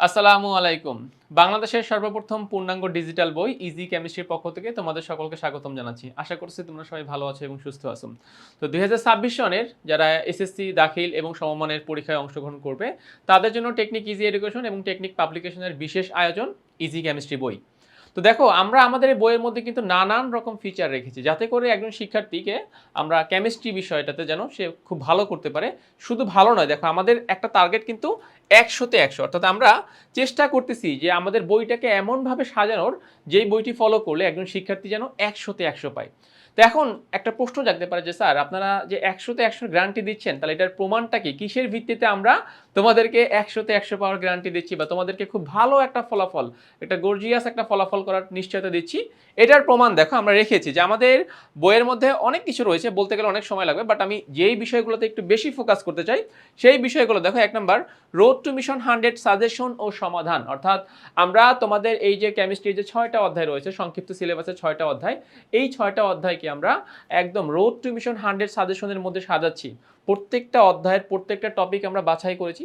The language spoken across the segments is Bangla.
আসসালামু আলাইকুম। বাংলাদেশের সর্বপ্রথম পূর্ণাঙ্গ ডিজিটাল বই ইজি কেমিস্ট্রির পক্ষ থেকে তোমাদের সকলকে স্বাগতম জানাচ্ছি। আশা করছি তোমরা সবাই ভালো আছো এবং সুস্থ আছো। তো দুই হাজার ছাব্বিশ সনের যারা এসএসসি দাখিল এবং সমমানের পরীক্ষায় অংশগ্রহণ করবে, তাদের জন্য টেকনিক ইজি এডুকেশন এবং টেকনিক পাবলিকেশনের বিশেষ আয়োজন ইজি কেমিস্ট্রি বই। তো দেখো, আমরা আমাদের এই বইয়ের মধ্যে কিন্তু নানান রকম ফিচার রেখেছি, যাতে করে একজন শিক্ষার্থীকে আমরা কেমিস্ট্রি বিষয়টাতে যেন সে খুব ভালো করতে পারে। শুধু ভালো নয়, দেখো, আমাদের একটা টার্গেট কিন্তু একশোতে একশো। অর্থাৎ আমরা চেষ্টা করতেছি যে আমাদের বইটাকে এমনভাবে সাজানোর, যেই বইটি ফলো করলে একজন শিক্ষার্থী যেন একশোতে একশো পায়। তো এখন একটা প্রশ্ন জাগতে পারে যে, স্যার, আপনারা যে একশোতে একশো গ্যারান্টি দিচ্ছেন, তাহলে এটার প্রমাণটা কি? কিসের ভিত্তিতে আমরা তোমাদেরকে একশোতে একশো পাওয়ার গ্যারান্টি দিচ্ছি বা তোমাদেরকে খুব ভালো একটা ফলাফল, একটা গর্জিয়াস একটা ফলাফল করার নিশ্চয়তা দিচ্ছি। এটার প্রমাণ দেখো, আমরা রেখেছি যে আমাদের বইয়ের মধ্যে অনেক কিছু রয়েছে, বলতে গেলে অনেক সময় লাগবে বাট আমি যেই বিষয়গুলোতে একটু বেশি ফোকাস করতে চাই, সেই বিষয়গুলো দেখো, এক নম্বর road to mission hundred suggestion ও সমাধান। অর্থাৎ আমরা তোমাদের এই যে কেমিস্ট্রির যে ছয়টা অধ্যায় রয়েছে, সংক্ষিপ্ত সিলেবাসের ছয়টা অধ্যায়, এই ছয়টা অধ্যায়কে আমরা একদম রোড টু মিশন হান্ড্রেড সাজেশনের মধ্যে সাজাচ্ছি। প্রত্যেকটা অধ্যায়ের প্রত্যেকটা টপিক আমরা বাছাই করেছি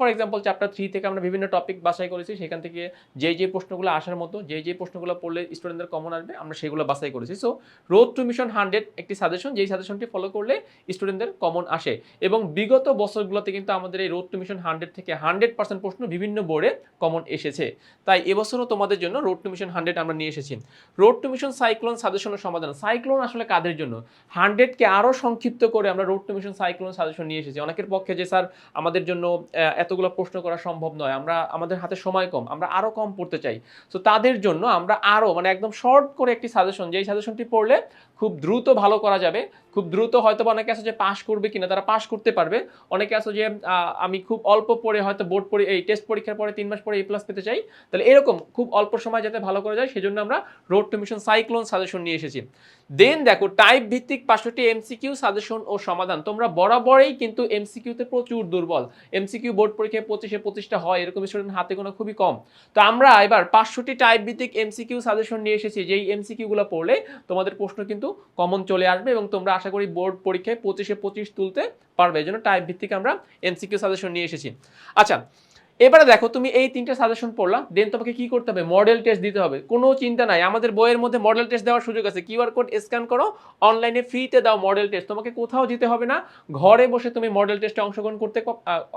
ফর এক্সাম্পল চ্যাপ্টার থ্রি থেকে আমরা বিভিন্ন টপিক বাছাই করেছি সেখান থেকে যে যে প্রশ্নগুলো আসার মতো যে যে প্রশ্নগুলো পড়লে স্টুডেন্টদের কমন আসবে আমরা সেগুলো বাছাই করেছি। So road to mission hundred একটি সাজেশন যেই সাজেশনটি ফলো করলে স্টুডেন্টদের কমন আসে। এবং বিগত বছরগুলোতে কিন্তু আমাদের এই রোড টু মিশন হান্ড্রেড থেকে হান্ড্রেড পার্সেন্ট প্রশ্ন বিভিন্ন বোর্ডে কমন এসেছে। তাই এবছরও তোমাদের জন্য রোড টু মিশন হান্ড্রেড আমরা নিয়ে এসেছি। রোড টু মিশন সাইক্লোন সাজেশনের সমাধান। সাইক্লোন আসলে কাদের জন্য? হান্ড্রেডকে আরও সংক্ষিপ্ত করে আমরা road to mission cyclone suggestion নিয়ে এসেছি। অনেকের পক্ষে যে স্যার আমাদের জন্য আহ, এতগুলো প্রশ্ন করা সম্ভব নয়। আমরা, আমাদের হাতে সময় কম, আমরা আরও কম পড়তে চাই। তো তাদের জন্য আমরা আরও মানে একদম শর্ট করে একটি সাজেশন যেই সাজেশনটি পড়লে খুব দ্রুত ভালো করা যাবে। খুব দ্রুত হয়তো অনেকে আছে যে পাশ করবে কিনা, তারা পাশ করতে পারবে। অনেকে আছে যে আমি খুব অল্প পরে হয়তো বোর্ড পড়ে, এই টেস্ট পরীক্ষার পরে তিন মাস পরে এ প্লাস পেতে চাই। তাহলে এরকম খুব অল্প সময় যাতে ভালো করে যায়, সেজন্য আমরা road to mission cyclone suggestion নিয়ে এসেছি। দেন দেখো টাইপ ভিত্তিক পাঁচশোটি এমসিকিউ সাজেশন ও সমাধান। তোমরা বরাবরই কিন্তু এমসিকিউতে প্রচুর দুর্বল। এমসিকিউ বোর্ড পরীক্ষায় পঁচিশে পঁচিশটা হয়, এরকম স্টুডেন্ট হাতে কোনো খুবই কম। তো আমরা এবার পাঁচশোটি টাইপ ভিত্তিক এমসিকিউ সাজেশন নিয়ে এসেছি, যেই এমসিকিউগুলো পড়লে তোমাদের প্রশ্ন কিন্তু কমন চলে আসবে এবং তোমরা আশা করি বোর্ড পরীক্ষায় পঁচিশে পঁচিশ তুলতে পারবে। এই জন্য টাইপ ভিত্তিক আমরা এমসিকিউ সাজেশন নিয়ে এসেছি। আচ্ছা এবারে দেখো, তুমি এই তিনটা সাজেশন পড়লা দেন তোমাকে কি করতে হবে? মডেল টেস্ট দিতে হবে। কোনো চিন্তা নাই। আমাদের বইয়ের মধ্যে মডেল টেস্ট দেওয়ার সুযোগ আছে। কিউআর কোড স্ক্যান করো অনলাইনে ফ্রিতে দাও মডেল টেস্ট তোমাকে কোথাও যেতে হবে না। ঘরে বসে তুমি মডেল টেস্টে অংশগ্রহণ করতে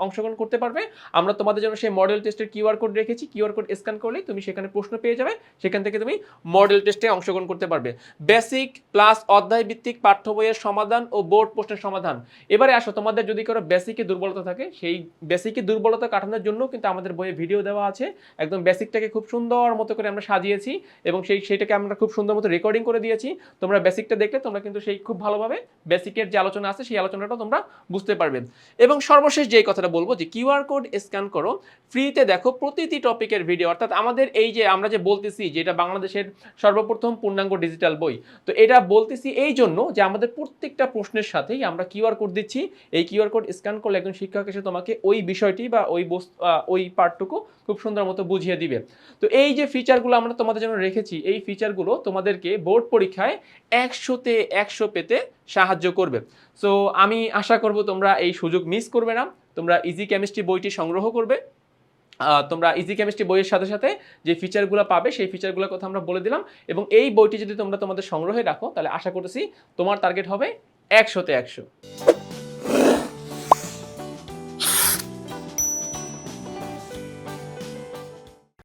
অংশগ্রহণ করতে পারবে। আমরা তোমাদের জন্য সেই মডেল টেস্টের কিউআর কোড রেখেছি। কিউআর কোড স্ক্যান করলে তুমি সেখানে প্রশ্ন পেয়ে যাবে। সেখান থেকে তুমি মডেল টেস্টে অংশগ্রহণ করতে পারবে। বেসিক প্লাস অধ্যায় ভিত্তিক পাঠ্য বইয়ের সমাধান ও বোর্ড প্রশ্নের সমাধান। এবারে আসো, তোমাদের যদি কারও বেসিকে দুর্বলতা থাকে, সেই বেসিকে দুর্বলতা কাটানোর জন্য কিন্তু আমাদের বইয়ে ভিডিও দেওয়া আছে। একদম বেসিকটাকে খুব সুন্দর মতো করে আমরা সাজিয়েছি এবং সেই সেইটাকে আমরা খুব সুন্দর মতো রেকর্ডিং করে দিয়েছি। তোমরা বেসিকটা দেখলে তোমরা কিন্তু সেই খুব ভালোভাবে বেসিকের যে আলোচনা আছে, সেই আলোচনাটা তোমরা বুঝতে পারবে। এবং সর্বশেষ যেই কথাটা বলব যে কিউআর কোড স্ক্যান করো ফ্রিতে দেখো প্রতিটি টপিকের ভিডিও অর্থাৎ আমাদের এই যে আমরা যে বলতেছি যে এটা বাংলাদেশের সর্বপ্রথম পূর্ণাঙ্গ ডিজিটাল বই, তো এটা বলতেছি এই জন্য যে আমাদের প্রত্যেকটা প্রশ্নের সাথেই আমরা কিউআর কোড দিচ্ছি। এই কিউআর কোড স্ক্যান করলে একজন শিক্ষক এসে তোমাকে ওই বিষয়টি বা ওই ওই পার্টটুকু খুব সুন্দর মতো বুঝিয়ে দিবে। তো এই যে ফিচারগুলো আমরা তোমাদের জন্য রেখেছি, এই ফিচারগুলো তোমাদেরকে বোর্ড পরীক্ষায় একশোতে একশো পেতে সাহায্য করবে। সো আমি আশা করব তোমরা এই সুযোগ মিস করবে না। তোমরা ইজি কেমিস্ট্রি বইটি সংগ্রহ করবে। তোমরা ইজি কেমিস্ট্রি বইয়ের সাথে সাথে যে ফিচারগুলো পাবে, সেই ফিচারগুলোর কথা আমরা বলে দিলাম। এবং এই বইটি যদি তোমরা তোমাদের সংগ্রহে রাখো, তাহলে আশা করতেছি তোমার টার্গেট হবে একশোতে একশো।